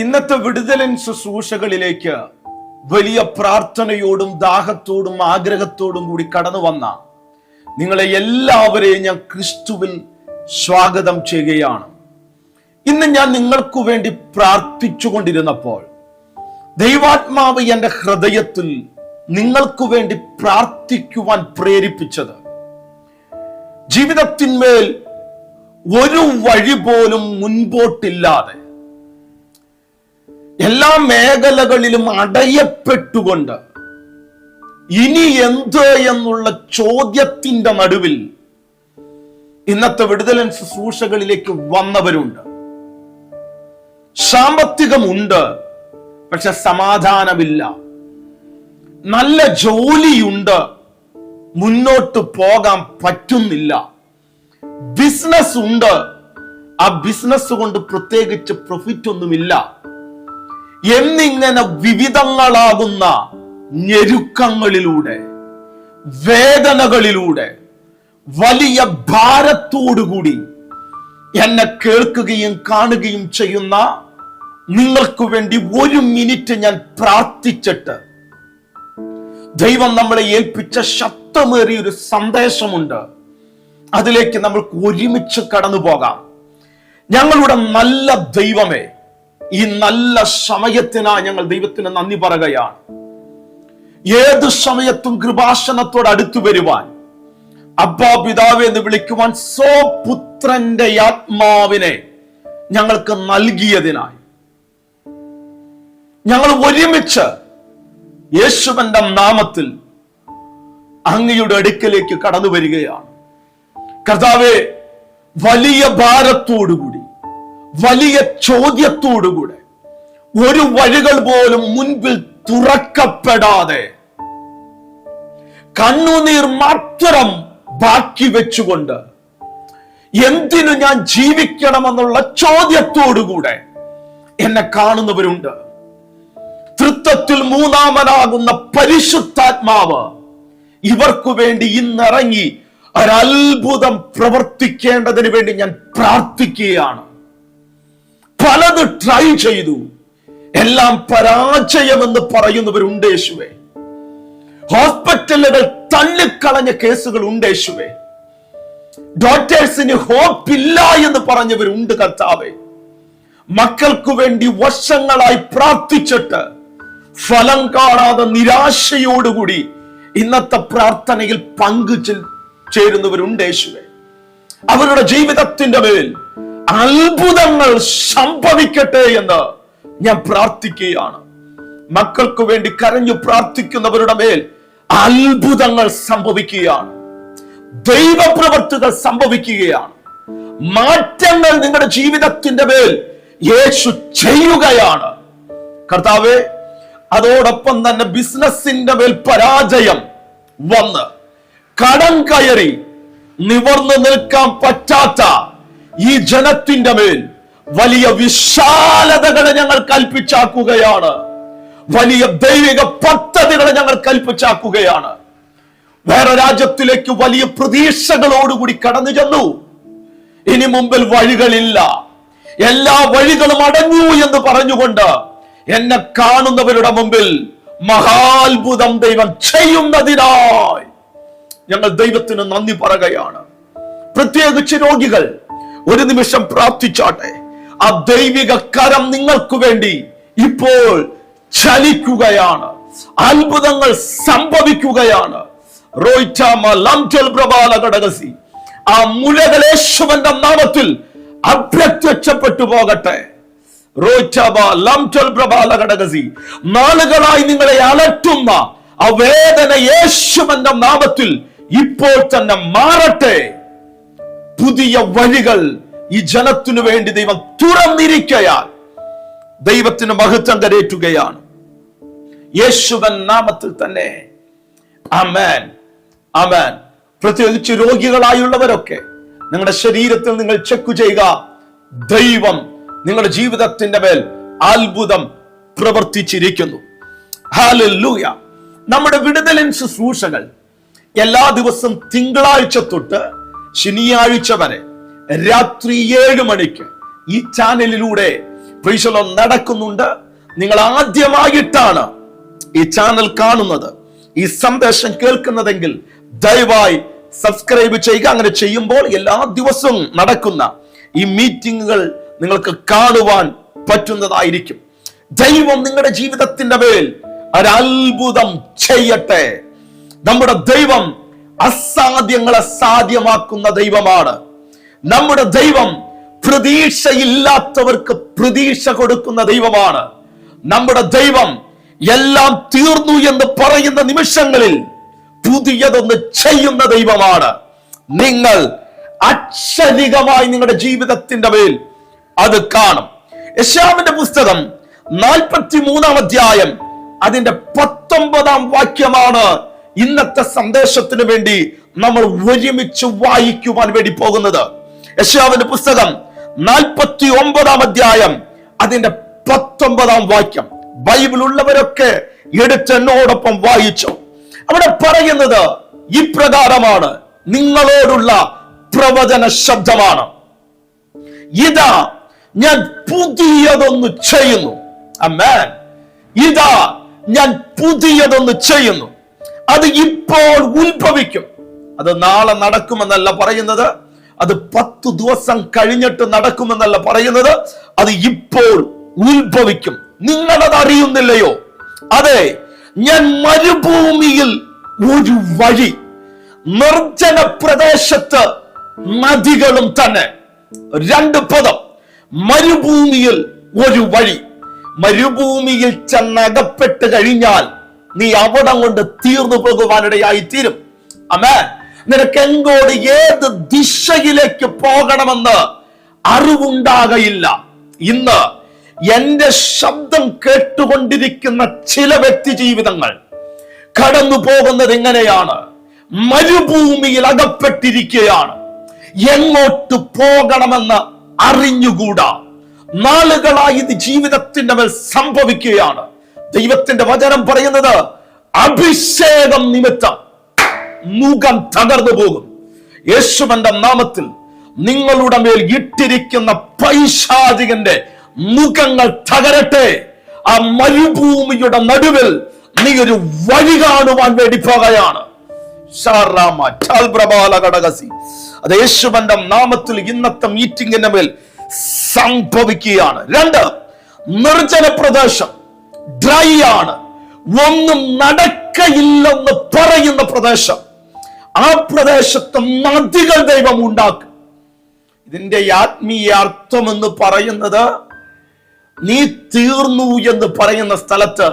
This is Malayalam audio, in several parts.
ഇന്നത്തെ വിടുതലൻ ശുശ്രൂഷകളിലേക്ക് വലിയ പ്രാർത്ഥനയോടും ദാഹത്തോടും ആഗ്രഹത്തോടും കൂടി കടന്നു വന്ന നിങ്ങളെ എല്ലാവരെയും ഞാൻ ക്രിസ്തുവിൽ സ്വാഗതം ചെയ്യുകയാണ്. ഇന്ന് ഞാൻ നിങ്ങൾക്കു വേണ്ടി പ്രാർത്ഥിച്ചുകൊണ്ടിരുന്നപ്പോൾ ദൈവാത്മാവ് എന്റെ ഹൃദയത്തിൽ നിങ്ങൾക്കു വേണ്ടി പ്രാർത്ഥിക്കുവാൻ പ്രേരിപ്പിച്ചത്. ജീവിതത്തിന്മേൽ ഒരു വഴി പോലും മുൻപോട്ടില്ലാതെ എല്ലാ മേഖലകളിലും അടയപ്പെട്ടുകൊണ്ട് ഇനി എന്ത് എന്നുള്ള ചോദ്യത്തിന്റെ നടുവിൽ ഇന്നത്തെ വിടുതലൻ ശുശ്രൂഷകളിലേക്ക് വന്നവരുണ്ട്. സാമ്പത്തികമുണ്ട് പക്ഷെ സമാധാനമില്ല. നല്ല ജോലിയുണ്ട് മുന്നോട്ട് പോകാൻ പറ്റുന്നില്ല. ബിസിനസ് ഉണ്ട് ആ ബിസിനസ് കൊണ്ട് പ്രത്യേകിച്ച് പ്രോഫിറ്റ് ഒന്നുമില്ല. എന്നിങ്ങനെ വിവിധങ്ങളാകുന്ന ഞെരുക്കങ്ങളിലൂടെ വേദനകളിലൂടെ വലിയ ഭാരത്തോടുകൂടി എന്നെ കേൾക്കുകയും കാണുകയും ചെയ്യുന്ന നിങ്ങൾക്ക് വേണ്ടി ഒരു മിനിറ്റ് ഞാൻ പ്രാർത്ഥിച്ചിട്ട് ദൈവം നമ്മളെ ഏൽപ്പിച്ച ശക്തമേറിയ ഒരു സന്ദേശമുണ്ട്. അതിലേക്ക് നമ്മൾക്ക് ഒരുമിച്ച് കടന്നു പോകാം ഞങ്ങളുടെ നല്ല ദൈവമേ ഈ നല്ല സമയത്തിനായി ഞങ്ങൾ ദൈവത്തിന് നന്ദി പറയുകയാണ്. ഏത് സമയത്തും കൃപാസനത്തോട് അടുത്തു വരുവാൻ അബ്ബാ പിതാവ് എന്ന് വിളിക്കുവാൻ സ്വപുത്രന്റെ ആത്മാവിനെ ഞങ്ങൾക്ക് നൽകിയതിനായി. ഞങ്ങൾ ഒരുമിച്ച് യേശുവന്റെ നാമത്തിൽ അങ്ങയുടെ അടുക്കലേക്ക് കടന്നു വരികയാണ്. കർത്താവെ വലിയ ഭാരത്തോടുകൂടി വലിയ ചോദ്യത്തോടുകൂടെ ഒരു വഴികൾ പോലും മുൻപിൽ തുറക്കപ്പെടാതെ കണ്ണുനീർ മാത്രം ബാക്കി വെച്ചുകൊണ്ട് എന്തിനു ഞാൻ ജീവിക്കണമെന്നുള്ള ചോദ്യത്തോടുകൂടെ എന്നെ കാണുന്നവരുണ്ട്. തൃത്വത്തിൽ മൂന്നാമനാകുന്ന പരിശുദ്ധാത്മാവ് ഇവർക്കു വേണ്ടി ഇന്നിറങ്ങി ഒരത്ഭുതം പ്രവർത്തിക്കേണ്ടതിന് വേണ്ടി ഞാൻ പ്രാർത്ഥിക്കുകയാണ്. പലത് ട്രൈ ചെയ്തു. എല്ലാം പരാജയമെന്ന് പറയുന്നവരുണ്ട് യേശുവേ. ഹോസ്പിറ്റലുകൾ തള്ളിക്കളഞ്ഞ കേസുകൾ ഉണ്ട് യേശുവേ. ഡോക്ടേഴ്സിന് ഹോപ്പില്ല എന്ന് പറഞ്ഞവരുണ്ട് കർത്താവേ. മക്കൾക്കു വേണ്ടി വർഷങ്ങളായി പ്രാർത്ഥിച്ചിട്ട് ഫലം കാണാതെ നിരാശയോടുകൂടി ഇന്നത്തെ പ്രാർത്ഥനയിൽ പങ്കു ചേരുന്നവരുണ്ട് യേശുവേ. അവരുടെ ജീവിതത്തിന്റെ മേൽ അത്ഭുതങ്ങൾ സംഭവിക്കട്ടെ എന്ന് ഞാൻ പ്രാർത്ഥിക്കുകയാണ്. മക്കൾക്ക് വേണ്ടി കരഞ്ഞു പ്രാർത്ഥിക്കുന്നവരുടെ മേൽ അത്ഭുതങ്ങൾ സംഭവിക്കുകയാണ്. ദൈവപ്രവർത്തികൾ സംഭവിക്കുകയാണ്. മാറ്റങ്ങൾ നിങ്ങളുടെ ജീവിതത്തിന്റെ മേൽ യേശു ചെയ്യുകയാണ്. കർത്താവെ അതോടൊപ്പം തന്നെ ബിസിനസിന്റെ മേൽ പരാജയം വന്ന് കടം കയറി നിവർന്നു നിൽക്കാൻ പറ്റാത്ത ഈ ജനത്തിന്റെ മേൽ വലിയ വിശാലതകളെ ഞങ്ങൾ കൽപ്പിച്ചാക്കുകയാണ്. വലിയ ദൈവിക പദ്ധതികളെ ഞങ്ങൾ കൽപ്പിച്ചാക്കുകയാണ്. വേറെ രാജ്യത്തിലേക്ക് വലിയ പ്രതീക്ഷകളോടുകൂടി കടന്നു ചെന്നു. ഇനി മുമ്പിൽ വഴികളില്ല. എല്ലാ വഴികളും അടഞ്ഞു എന്ന് പറഞ്ഞുകൊണ്ട് എന്നെ കാണുന്നവരുടെ മുമ്പിൽ മഹാത്ഭുതം ദൈവം ചെയ്യുന്നതിനായി ഞങ്ങൾ ദൈവത്തിന് നന്ദി പറയുകയാണ്. പ്രത്യേകിച്ച് രോഗികൾ ഒരു നിമിഷം പ്രാർത്ഥിച്ചാട്ടെ. ആ ദൈവിക കരം നിങ്ങൾക്ക് വേണ്ടി ഇപ്പോൾ ചലിക്കുകയാണ്. അത്ഭുതങ്ങൾ സംഭവിക്കുകയാണ്. ആ മുലകളേശ്വന്റെ നാമത്തിൽ അപ്രത്യക്ഷപ്പെട്ടു പോകട്ടെ. നാളുകളായി നിങ്ങളെ അലട്ടുന്ന ആ വേദന യേശുവന്റെ നാമത്തിൽ ഇപ്പോൾ തന്നെ മാറട്ടെ. പുതിയ വഴികൾ ഈ ജനത്തിനു വേണ്ടി ദൈവം തുറന്നിരിക്കയാൽ ദൈവത്തിന് മഹത്വം കരേറ്റുകയാണ്. യേശുവൻ നാമത്തിൽ തന്നെ. അമേൻ അമേൻ പ്രത്യേകിച്ച് രോഗികളായുള്ളവരൊക്കെ നിങ്ങളുടെ ശരീരത്തിൽ നിങ്ങൾ ചെക്ക് ചെയ്യുക. ദൈവം നിങ്ങളുടെ ജീവിതത്തിന്റെ മേൽ അത്ഭുതം പ്രവർത്തിച്ചിരിക്കുന്നു. ഹാലൂയ നമ്മുടെ വിടുതലിൻ ശുശ്രൂഷകൾ എല്ലാ ദിവസവും തിങ്കളാഴ്ച തൊട്ട് ശനിയാഴ്ച വരെ രാത്രി ഏഴ് മണിക്ക് ഈ ചാനലിലൂടെ പ്രീശലോ നടക്കുന്നുണ്ട്. നിങ്ങൾ ആദ്യമായിട്ടാണ് ഈ ചാനൽ കാണുന്നത്. ഈ സന്ദേശം കേൾക്കുന്നതെങ്കിൽ ദയവായി സബ്സ്ക്രൈബ് ചെയ്യുക. അങ്ങനെ ചെയ്യുമ്പോൾ എല്ലാ ദിവസവും നടക്കുന്ന ഈ മീറ്റിങ്ങുകൾ നിങ്ങൾക്ക് കാണുവാൻ പറ്റുന്നതായിരിക്കും. ദൈവം നിങ്ങളുടെ ജീവിതത്തിന്റെ മേൽ ഒരത്ഭുതം ചെയ്യട്ടെ. നമ്മുടെ ദൈവം അസാധ്യങ്ങളെ സാധ്യമാക്കുന്ന ദൈവമാണ്. നമ്മുടെ ദൈവം പ്രതീക്ഷയില്ലാത്തവർക്ക് പ്രതീക്ഷ കൊടുക്കുന്ന ദൈവമാണ്. നമ്മുടെ ദൈവം എല്ലാം തീർന്നു എന്ന് പറയുന്ന നിമിഷങ്ങളിൽ പുതിയതൊന്ന് ചെയ്യുന്ന ദൈവമാണ്. നിങ്ങൾ അക്ഷരികമായി നിങ്ങളുടെ ജീവിതത്തിന്റെ മേൽ അത് കാണും. യശാമിന്റെ പുസ്തകം നാൽപ്പത്തി മൂന്നാം അധ്യായം അതിന്റെ പത്തൊമ്പതാം വാക്യമാണ് ഇന്നത്തെ സന്ദേശത്തിന് വേണ്ടി നമ്മൾ ഒരുമിച്ച് വായിക്കുവാൻ വേണ്ടി പോകുന്നത്. യശാവിന്റെ പുസ്തകം നാൽപ്പത്തി ഒമ്പതാം അധ്യായം അതിന്റെ പത്തൊമ്പതാം വാക്യം. ബൈബിൾ ഉള്ളവരൊക്കെ എടുത്ത് എന്നോടൊപ്പം വായിച്ചു. അവിടെ പറയുന്നത് ഇപ്രകാരമാണ്. നിങ്ങളോടുള്ള പ്രവചന ശബ്ദമാണ്. ഇതാ ഞാൻ പുതിയതൊന്ന് ചെയ്യുന്നു. അമ്മേൻ ഇതാ ഞാൻ പുതിയതൊന്ന് ചെയ്യുന്നു. അത് ഇപ്പോൾ ഉത്ഭവിക്കും. അത് നാളെ നടക്കുമെന്നല്ല പറയുന്നത്. അത് പത്ത് ദിവസം കഴിഞ്ഞിട്ട് നടക്കുമെന്നല്ല പറയുന്നത്. അത് ഇപ്പോൾ ഉത്ഭവിക്കും. നിങ്ങളത് അറിയുന്നില്ലയോ? അതെ ഞാൻ മരുഭൂമിയിൽ ഒരു വഴി നിർജന പ്രദേശത്ത് നദികളും തന്നെ. രണ്ട് പദം മരുഭൂമിയിൽ ഒരു വഴി. മരുഭൂമിയിൽ ചെന്നകപ്പെട്ട് കഴിഞ്ഞാൽ നീ അവിടം കൊണ്ട് തീർന്നു പോകുവാനിടയായി തീരും അമേ നിനക്ക് ഏത് ദിശയിലേക്ക് പോകണമെന്ന് അറിവുണ്ടാകയില്ല. ഇന്ന് എന്റെ ശബ്ദം കേട്ടുകൊണ്ടിരിക്കുന്ന ചില വ്യക്തി ജീവിതങ്ങൾ കടന്നു പോകുന്നത് എങ്ങനെയാണ് മരുഭൂമിയിൽ അകപ്പെട്ടിരിക്കുകയാണ്. എങ്ങോട്ട് പോകണമെന്ന് അറിഞ്ഞുകൂടാ. നാളുകളായി ഇത് ജീവിതത്തിന്റെ മേൽ സംഭവിക്കുകയാണ്. ദൈവത്തിന്റെ വചനം പറയുന്നത് അഭിഷേകം നിമിത്തം. മുഖം തകർന്നു പോകും. യേശുവന്റെ നാമത്തിൽ നിങ്ങളുടെ മേൽ ഇട്ടിരിക്കുന്ന പൈശാചികന്റെ മുഖങ്ങൾ തകരട്ടെ. ആ മരുഭൂമിയുടെ നടുവിൽ നീ ഒരു വഴി കാണുവാൻ വേണ്ടി പോകുകയാണ്. അത് യേശുവന്റെ നാമത്തിൽ ഇന്നത്തെ മീറ്റിംഗിന്റെ മേൽ സംഭവിക്കുകയാണ്. രണ്ട് നിർജന പ്രദേശം ഡ്രൈ ആണ്. ഒന്നും നടക്കയില്ലെന്ന് പറയുന്ന പ്രദേശം. ആ പ്രദേശത്ത് നദികൾ ദൈവം ഉണ്ടാക്കും. ഇതിന്റെ ആത്മീയ അർത്ഥം എന്ന് പറയുന്നത് നീ തീർന്നു എന്ന് പറയുന്ന സ്ഥലത്ത്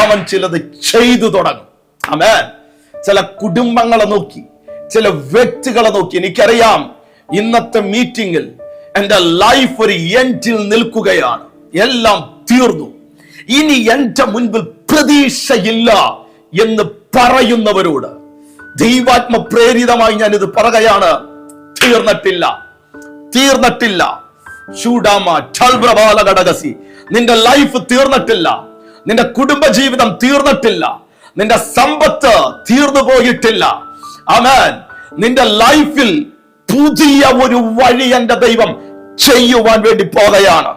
അവൻ ചിലത് ചെയ്തു തുടങ്ങും. അമേ ചില കുടുംബങ്ങളെ നോക്കി ചില വ്യക്തികളെ നോക്കി. എനിക്കറിയാം ഇന്നത്തെ മീറ്റിംഗിൽ എന്റെ ലൈഫ് ഒരു എൻഡിൽ നിൽക്കുകയാണ്. എല്ലാം തീർന്നു. ഇനി എന്റെ മുൻപിൽ പ്രതീക്ഷയില്ല എന്ന് പറയുന്നവരോട് ദൈവാത്മ പ്രേരിതമായി ഞാൻ ഇത് പറയുകയാണ്. തീർന്നിട്ടില്ല. തീർന്നിട്ടില്ല. ഘടകസി നിന്റെ ലൈഫ് തീർന്നിട്ടില്ല. നിന്റെ കുടുംബ ജീവിതം തീർന്നിട്ടില്ല. നിന്റെ സമ്പത്ത് തീർന്നു പോയിട്ടില്ല. അമേൻ നിന്റെ ലൈഫിൽ പുതിയ ഒരു വഴി എന്റെ ദൈവം ചെയ്യുവാൻ വേണ്ടി പോകുകയാണ്.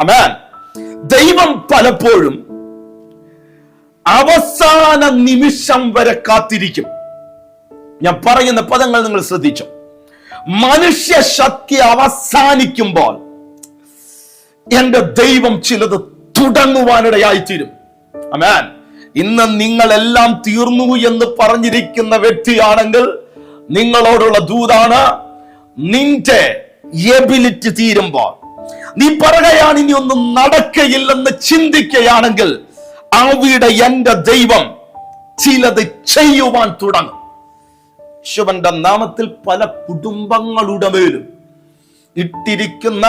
അമേൻ ദൈവം പലപ്പോഴും അവസാന നിമിഷം വരെ കാത്തിരിക്കും. ഞാൻ പറയുന്ന പദങ്ങൾ നിങ്ങൾ ശ്രദ്ധിച്ചു. മനുഷ്യ ശക്തി അവസാനിക്കുമ്പോൾ എന്റെ ദൈവം ചിലത് തുടങ്ങുവാനിടയായിത്തീരും. അമേൻ ഇന്ന് നിങ്ങളെല്ലാം തീർന്നു എന്ന് പറഞ്ഞിരിക്കുന്ന വ്യക്തിയാണെങ്കിൽ നിങ്ങളോടുള്ള ദൂതാണ് നിന്റെ എബിലിറ്റി തീരുമ്പോൾ. നീ പറയുകയാണ് ഇനി ഒന്നും നടക്കയില്ലെന്ന് ചിന്തിക്കുകയാണെങ്കിൽ അവിടെ എന്റെ ദൈവം ചിലത് ചെയ്യുവാൻ തുടങ്ങും. ശിവന്റെ നാമത്തിൽ പല കുടുംബങ്ങളുടെ മേലും ഇട്ടിരിക്കുന്ന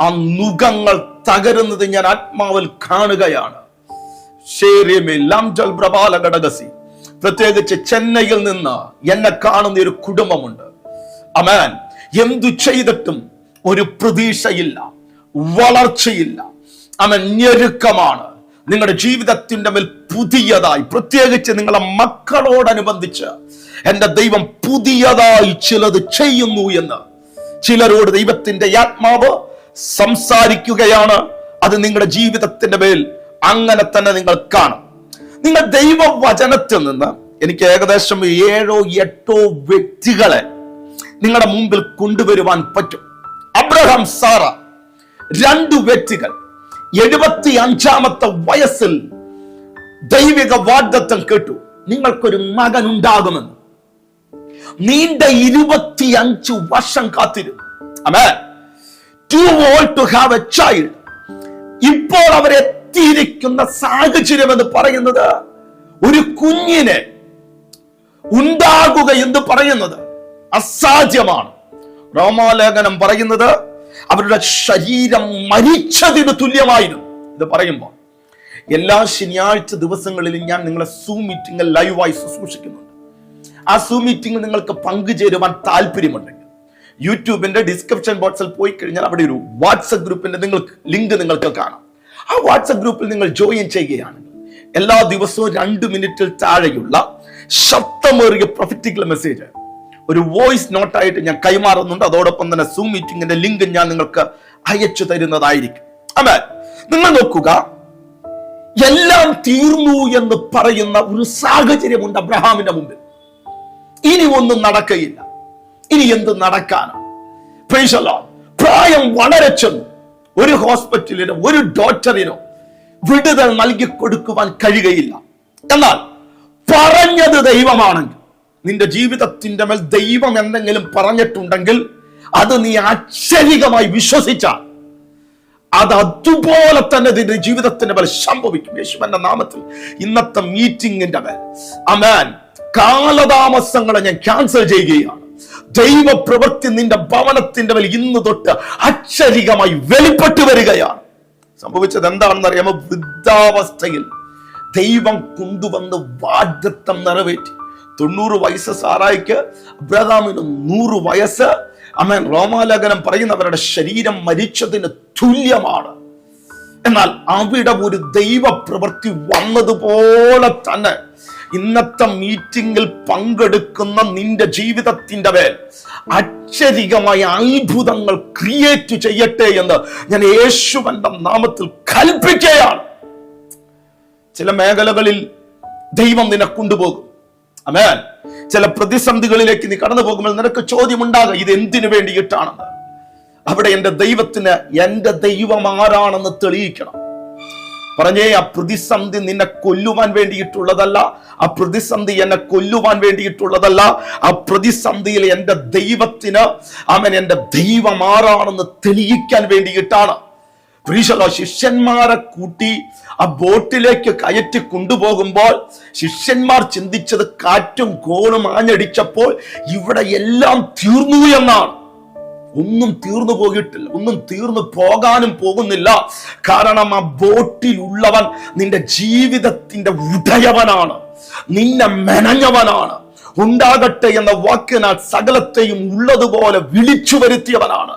ആ നുഖങ്ങൾ തകരുന്നത് ഞാൻ ആത്മാവിൽ കാണുകയാണ്. പ്രത്യേകിച്ച് ചെന്നൈയിൽ നിന്ന് എന്നെ കാണുന്ന ഒരു കുടുംബമുണ്ട്. അമാൻ. എന്തു ചെയ്തിട്ടും ഒരു പ്രതീക്ഷയില്ല വളർച്ചയില്ല. അവൻ ഞെരുക്കമാണ്. നിങ്ങളുടെ ജീവിതത്തിന്റെ മേൽ പുതിയതായി പ്രത്യേകിച്ച് നിങ്ങളെ മക്കളോടനുബന്ധിച്ച് എന്റെ ദൈവം പുതിയതായി ചിലത് ചെയ്യുന്നു എന്ന്. ചിലരോട് ദൈവത്തിന്റെ ആത്മാവ് സംസാരിക്കുകയാണ്. അത് നിങ്ങളുടെ ജീവിതത്തിന്റെ മേൽ അങ്ങനെ തന്നെ നിങ്ങൾ കാണും. നിങ്ങൾ ദൈവവചനത്തിൽ നിന്ന് എനിക്ക് ഏകദേശം ഏഴോ എട്ടോ വ്യക്തികളെ നിങ്ങളുടെ മുമ്പിൽ കൊണ്ടുവരുവാൻ പറ്റും. അബ്രഹാം സാറ രണ്ടു വ്യക്തികൾ. എഴുപത്തി അഞ്ചാമത്തെ വയസ്സിൽ ദൈവിക വാഗ്ദത്വം കേട്ടു. നിങ്ങൾക്കൊരു മകൻ ഉണ്ടാകുമെന്ന് നീണ്ട ഇരുപത്തി അഞ്ച് വർഷം കാത്തിരുന്നു. അമേ to to have a child ഇപ്പോൾ അവരെത്തിയിരിക്കുന്ന സാഹചര്യം എന്ന് പറയുന്നത് ഒരു കുഞ്ഞിനെ ഉണ്ടാകുക എന്ന് പറയുന്നത് അസാധ്യമാണ്. റോമാലേഖനം പറയുന്നത് അവരുടെ ശരീരം മരിച്ചതിന് തുല്യമായിരുന്നു ഇത് പറയുമ്പോൾ എല്ലാ ശനിയാഴ്ച ദിവസങ്ങളിലും ഞാൻ നിങ്ങളെ സൂ മീറ്റിംഗ് ലൈവായി ശുശ്രൂഷിക്കുന്നുണ്ട് ആ സൂ മീറ്റിംഗ് നിങ്ങൾക്ക് പങ്കുചേരുവാൻ താല്പര്യമുണ്ടെങ്കിൽ യൂട്യൂബിന്റെ ഡിസ്ക്രിപ്ഷൻ ബോക്സിൽ പോയി കഴിഞ്ഞാൽ അവിടെ ഒരു വാട്സപ്പ് ഗ്രൂപ്പിന്റെ നിങ്ങൾക്ക് ലിങ്ക് നിങ്ങൾക്ക് കാണാം. ആ വാട്സപ്പ് ഗ്രൂപ്പിൽ നിങ്ങൾ ജോയിൻ ചെയ്യുകയാണെങ്കിൽ എല്ലാ ദിവസവും രണ്ട് മിനിറ്റിൽ താഴെയുള്ള ശബ്ദമേറിയ പ്രൊഫറ്റിക്കൽ മെസ്സേജ് ഒരു വോയിസ് നോട്ടായിട്ട് ഞാൻ കൈമാറുന്നുണ്ട്. അതോടൊപ്പം തന്നെ സൂം മീറ്റിംഗിന്റെ ലിങ്ക് ഞാൻ നിങ്ങൾക്ക് അയച്ചു തരുന്നതായിരിക്കും. അതെ നിങ്ങൾ നോക്കുക. എല്ലാം തീർന്നു എന്ന് പറയുന്ന ഒരു സാഹചര്യമുണ്ട് അബ്രഹാമിന്റെ മുമ്പിൽ. ഇനി ഒന്നും നടക്കയില്ല. ഇനി എന്ത് Lord. പ്രായം വളരെ ചെന്നു. ഒരു ഹോസ്പിറ്റലിനോ ഒരു ഡോക്ടറിനോ വിടുതൽ നൽകി കൊടുക്കുവാൻ കഴിയുകയില്ല. എന്നാൽ പറഞ്ഞത് ദൈവമാണെങ്കിൽ നിന്റെ ജീവിതത്തിന്റെ മേൽ ദൈവം എന്തെങ്കിലും പറഞ്ഞിട്ടുണ്ടെങ്കിൽ അത് നീ ആശ്ചര്യമായി വിശ്വസിച്ചാൽ അത് അതുപോലെ തന്നെ നിന്റെ ജീവിതത്തിന്റെ മേൽ സംഭവിക്കും. യേശുവിന്റെ നാമത്തിൽ ഇന്നത്തെ മീറ്റിംഗിന്റെ മേൽ. അമാൻ കാലതാമസങ്ങളെ ഞാൻ ക്യാൻസൽ ചെയ്യുകയാണ്. ദൈവ പ്രവൃത്തി നിന്റെ ഭവനത്തിന്റെ മേൽ ഇന്ന് തൊട്ട് അക്ഷരികമായി വെളിപ്പെട്ടു വരികയാണ്. സംഭവിച്ചത് എന്താണെന്ന് അറിയാമോ? വൃദ്ധാവസ്ഥയിൽ ദൈവം കൊണ്ടുവന്ന് വാഗ്ദത്തം നിറവേറ്റി. തൊണ്ണൂറ് വയസ്സ് സാറായിക്ക് അബ്രഹാമിന് നൂറ് വയസ്സ്. അമ്മൻ റോമാലേഖനം പറയുന്നവരുടെ ശരീരം മരിച്ചതിന് തുല്യമാണ്. എന്നാൽ അവിടെ ഒരു ദൈവ പ്രവൃത്തി വന്നതുപോലെ തന്നെ ഇന്നത്തെ മീറ്റിംഗിൽ പങ്കെടുക്കുന്ന നിന്റെ ജീവിതത്തിന്റെ മേൽ അക്ഷരികമായ അത്ഭുതങ്ങൾ ക്രിയേറ്റ് ചെയ്യട്ടെ എന്ന് ഞാൻ യേശുവന്റെ നാമത്തിൽ കൽപ്പിക്കുകയാണ്. ചില മേഖലകളിൽ ദൈവം നിന്നെ കൊണ്ടുപോകും. അമേൻ ചില പ്രതിസന്ധികളിലേക്ക് നീ കടന്നു പോകുമ്പോൾ നിനക്ക് ചോദ്യം ഉണ്ടാകുക ഇത് എന്തിനു വേണ്ടിയിട്ടാണെന്ന്? അവിടെ എന്റെ ദൈവത്തിന് എന്റെ ദൈവം ആരാണെന്ന് തെളിയിക്കണം. പറഞ്ഞേ ആ പ്രതിസന്ധി നിന്നെ കൊല്ലുവാൻ വേണ്ടിയിട്ടുള്ളതല്ല ആ പ്രതിസന്ധി എന്നെ കൊല്ലുവാൻ വേണ്ടിയിട്ടുള്ളതല്ല ആ പ്രതിസന്ധിയിൽ എന്റെ ദൈവത്തിന് അവൻ എന്റെ ദൈവം ആരാണെന്ന് തെളിയിക്കാൻ വേണ്ടിയിട്ടാണ്. പ്രീശലോ ശിഷ്യന്മാരെ കൂട്ടി ആ ബോട്ടിലേക്ക് കയറ്റി കൊണ്ടുപോകുമ്പോൾ ശിഷ്യന്മാർ ചിന്തിച്ചത് കാറ്റും കോണും ആഞ്ഞടിച്ചപ്പോൾ ഇവിടെ എല്ലാം തീർന്നു എന്നാണ്. ഒന്നും തീർന്നു പോയിട്ടില്ല ഒന്നും തീർന്നു പോകാനും പോകുന്നില്ല. കാരണം ആ ബോട്ടിലുള്ളവൻ നിന്റെ ജീവിതത്തിന്റെ ഉടയവനാണ് നിന്നെ മെനഞ്ഞവനാണ്. ഉണ്ടാകട്ടെ എന്ന വാക്കിനാൽ സകലത്തെയും ഉള്ളതുപോലെ വിളിച്ചു വരുത്തിയവനാണ്.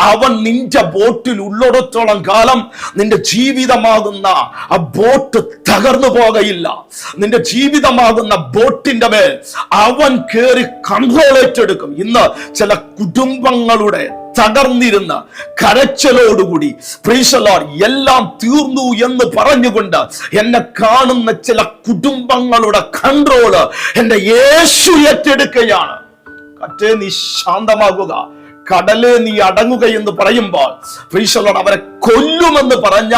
അവൻ നിന്റെ ബോട്ടിൽ ഉള്ളിടത്തോളം കാലം നിന്റെ ജീവിതമാകുന്ന ആ ബോട്ട് തകർന്നു പോകയില്ല. നിന്റെ ജീവിതമാകുന്ന ബോട്ടിന്റെ മേൽ അവൻ കേറി കൺട്രോൾ ഏറ്റെടുക്കും. ഇന്ന് ചില കുടുംബങ്ങളുടെ തകർന്നിരുന്ന കരച്ചലോടുകൂടി പ്രീശലോർ എല്ലാം തീർന്നു എന്ന് പറഞ്ഞുകൊണ്ട് എന്നെ കാണുന്ന ചില കുടുംബങ്ങളുടെ കൺട്രോൾ എന്റെ യേശു ഏറ്റെടുക്കുകയാണ്. കറ്റേ നീ ശാന്തമാകുക കടലെ നീ അടങ്ങുക എന്ന് പറയുമ്പോൾ പ്രീശലോർ അവരെ കൊല്ലുമെന്ന് പറഞ്ഞ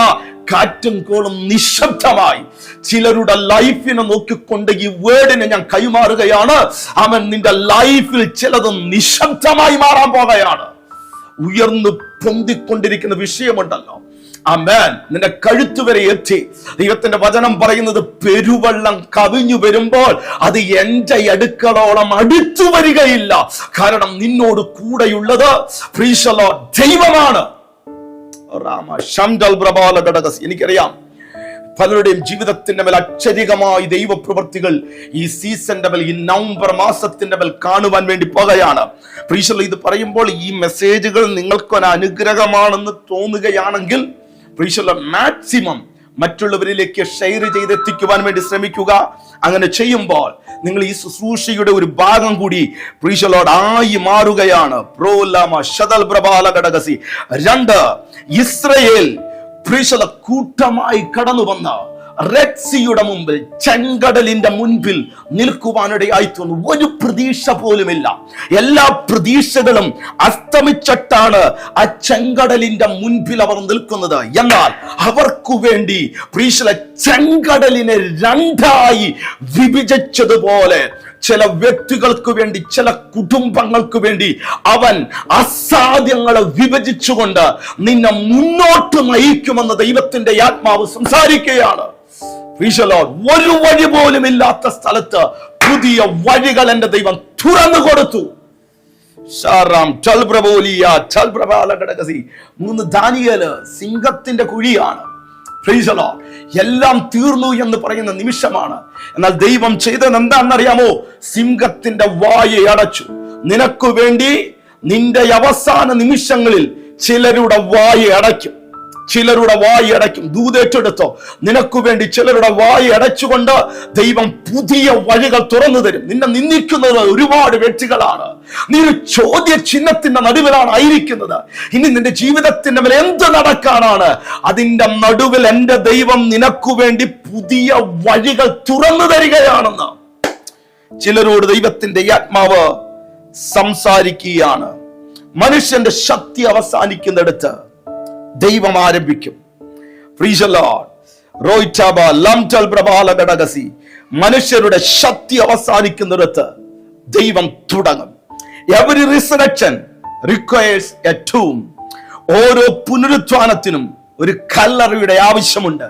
കാറ്റും കോളും നിശബ്ദമായി. ചിലരുടെ ലൈഫിനെ നോക്കിക്കൊണ്ട് ഈ വേർഡിനെ ഞാൻ കൈമാറുകയാണ്. അവൻ നിന്റെ ലൈഫിൽ ചിലത് നിശബ്ദമായി മാറാൻ പോകുകയാണ് ഉയർന്നു പൊന്തിക്കൊണ്ടിരിക്കുന്ന വിഷയമുണ്ടല്ലോ. അമേൻ നിന്റെ കഴുത്തു വരെ എത്തി ദൈവത്തിന്റെ വചനം പറയുന്നത് പെരുവെള്ളം കവിഞ്ഞു വരുമ്പോൾ അത് എന്റെ അടുക്കളോളം അടുത്തു വരികയില്ല. കാരണം നിന്നോട് കൂടെയുള്ളത് ദൈവമാണ്. എനിക്കറിയാം. പലരുടെയും ജീവിതത്തിന്റെ മേൽ അക്ഷരികമായി ദൈവപ്രവൃത്തികൾ ഈ സീസന്റെ മേൽ ഈ നവംബർ മാസത്തിന്റെ മേൽ കാണുവാൻ വേണ്ടി പോകുകയാണ്. പ്രീശൽ ഇത് പറയുമ്പോൾ ഈ മെസ്സേജുകൾ നിങ്ങൾക്കൊരു അനുഗ്രഹമാണെന്ന് തോന്നുകയാണെങ്കിൽ പ്രീശല മാക്സിമം മറ്റുള്ളവരിലേക്ക് ഷെയർ ചെയ്തെത്തിക്കുവാൻ വേണ്ടി ശ്രമിക്കുക. അങ്ങനെ ചെയ്യുമ്പോൾ നിങ്ങൾ ഈ ശുശ്രൂഷയുടെ ഒരു ഭാഗം കൂടി പ്രീശലോട് ആയി മാറുകയാണ്. പ്രോലാമ ശതൽ പ്രബാല ഘടകസി രണ്ട് ഇസ്രയേൽ പ്രീശല കൂട്ടമായി കടന്നു വന്ന റെഡ് സിയുടെ മുമ്പിൽ ചെങ്കടലിന്റെ മുൻപിൽ നിൽക്കുവാനിടയായി തോന്നു ഒരു പ്രതീക്ഷ പോലുമില്ല. എല്ലാ പ്രതീക്ഷകളും അസ്തമിച്ചിട്ടാണ് ആ ചെങ്കടലിന്റെ മുൻപിൽ അവർ നിൽക്കുന്നത്. എന്നാൽ അവർക്കു വേണ്ടി പ്രീശല ചെങ്കടലിനെ രണ്ടായി വിഭജിച്ചതുപോലെ ചില വ്യക്തികൾക്ക് വേണ്ടി ചില കുടുംബങ്ങൾക്ക് വേണ്ടി അവൻ അസാധ്യങ്ങളെ വിഭജിച്ചുകൊണ്ട് നിന്നെ മുന്നോട്ട് നയിക്കുമെന്ന് ദൈവത്തിന്റെ ആത്മാവ് സംസാരിക്കുകയാണ്. ഒരു വഴി പോലും ഇല്ലാത്ത സ്ഥലത്ത് പുതിയ വഴികൾ എന്റെ ദൈവം തുറന്നു കൊടുത്തു. മൂന്ന് ദാനിയൽ സിംഹത്തിന്റെ കുഴിയാണ്. Praise എല്ലാം തീർന്നു എന്ന് പറയുന്ന നിമിഷമാണ്. എന്നാൽ ദൈവം ചെയ്തത് എന്താണെന്നറിയാമോ? സിംഹത്തിന്റെ വായ അടച്ചു. നിനക്കു വേണ്ടി നിന്റെ അവസാന നിമിഷങ്ങളിൽ ചിലരുടെ വായ അടയ്ക്കും. ചിലരുടെ വായി അടയ്ക്കും. ദൂതേറ്റെടുത്തോ നിനക്ക് വേണ്ടി ചിലരുടെ വായി അടച്ചുകൊണ്ട് ദൈവം പുതിയ വഴികൾ തുറന്നു തരും. നിന്നെ നിന്ദിക്കുന്നത് ഒരുപാട് വ്യക്തികളാണ്. നീ ഒരു ചോദ്യ ചിഹ്നത്തിന്റെ നടുവിലാണ് ആയിരിക്കുന്നത്. ഇനി നിന്റെ ജീവിതത്തിന്റെ മേലെ എന്ത് നടക്കാനാണ്? അതിന്റെ നടുവിൽ എന്റെ ദൈവം നിനക്ക് വേണ്ടി പുതിയ വഴികൾ തുറന്നു തരികയാണെന്ന്. ചിലരോട് ദൈവത്തിന്റെ ആത്മാവ് സംസാരിക്കുകയാണ്. മനുഷ്യന്റെ ശക്തി അവസാനിക്കുന്നിടത്ത് ദൈവം ആരംഭിക്കും. മനുഷ്യരുടെ ശക്തി അവസാനിക്കുന്നിടത്ത് ദൈവം തുടങ്ങും. Every resurrection requires a tomb ഓരോ പുനരുത്ഥാനത്തിനും ഒരു കല്ലറയുടെ ആവശ്യമുണ്ട്.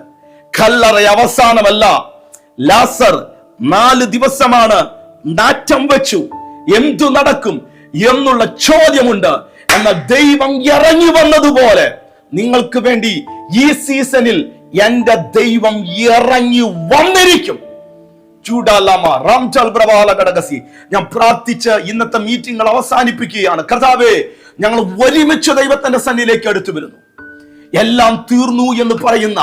കല്ലറ അവസാനമല്ല. ലാസർ നാല് ദിവസമാണ് നാറ്റം വെച്ചു. എന്തു നടക്കും എന്നുള്ള ചോദ്യമുണ്ട്. എന്നാൽ ദൈവം ഇറങ്ങി വന്നതുപോലെ നിങ്ങൾക്ക് വേണ്ടി ഈ സീസണിൽ എന്റെ ദൈവം ഇറങ്ങി വന്നിരിക്കും. ഞാൻ പ്രാർത്ഥിച്ച് ഇന്നത്തെ മീറ്റിംഗുകൾ അവസാനിപ്പിക്കുകയാണ്. കർത്താവേ ഞങ്ങൾ ഒരുമിച്ച് ദൈവത്തിന്റെ സന്നിധിയിലേക്ക് അടുത്തു വരുന്നു. എല്ലാം തീർന്നു എന്ന് പറയുന്ന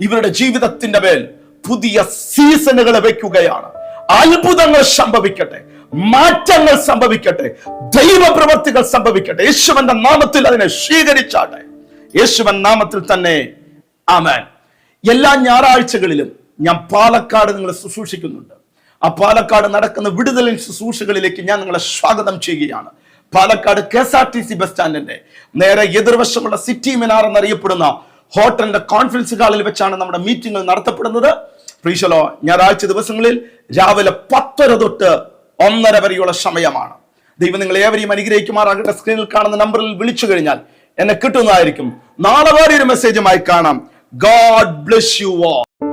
ഇവരുടെ ജീവിതത്തിന്റെ മേൽ പുതിയ സീസണുകൾ വെക്കുകയാണ്. അത്ഭുതങ്ങൾ സംഭവിക്കട്ടെ മാറ്റങ്ങൾ സംഭവിക്കട്ടെ ദൈവപ്രവർത്തികൾ സംഭവിക്കട്ടെ. യേശുവന്റെ നാമത്തിൽ അതിനെ സ്വീകരിച്ചാട്ടെ. യേശുവൻ നാമത്തിൽ തന്നെ. ആമേൻ. എല്ലാ ഞായറാഴ്ചകളിലും ഞാൻ പാലക്കാട് നിങ്ങളെ ശുശ്രൂഷിക്കുന്നുണ്ട്. ആ പാലക്കാട് നടക്കുന്ന വിടുതലിൻ ശുശ്രൂഷകളിലേക്ക് ഞാൻ നിങ്ങളെ സ്വാഗതം ചെയ്യുകയാണ്. Palakkad K S R T C bus സ്റ്റാൻഡിന്റെ നേരെ എതിർവശമുള്ള സിറ്റി മിനാർ എന്നറിയപ്പെടുന്ന ഹോട്ടലിന്റെ കോൺഫറൻസ് ഹാളിൽ വെച്ചാണ് നമ്മുടെ മീറ്റിംഗുകൾ നടത്തപ്പെടുന്നത്. പ്രീശലോ ഞായറാഴ്ച ദിവസങ്ങളിൽ രാവിലെ പത്തര തൊട്ട് ഒന്നര വരെയുള്ള സമയമാണ്. ദൈവം നിങ്ങൾ ഏവരെയും അനുഗ്രഹിക്കുമാറാകട്ടെ. സ്ക്രീനിൽ കാണുന്ന നമ്പറിൽ വിളിച്ചു കഴിഞ്ഞാൽ എന്നെ കിട്ടുന്നതായിരിക്കും. നാളെ വേറെ ഒരു മെസ്സേജുമായി കാണാം. God bless you all.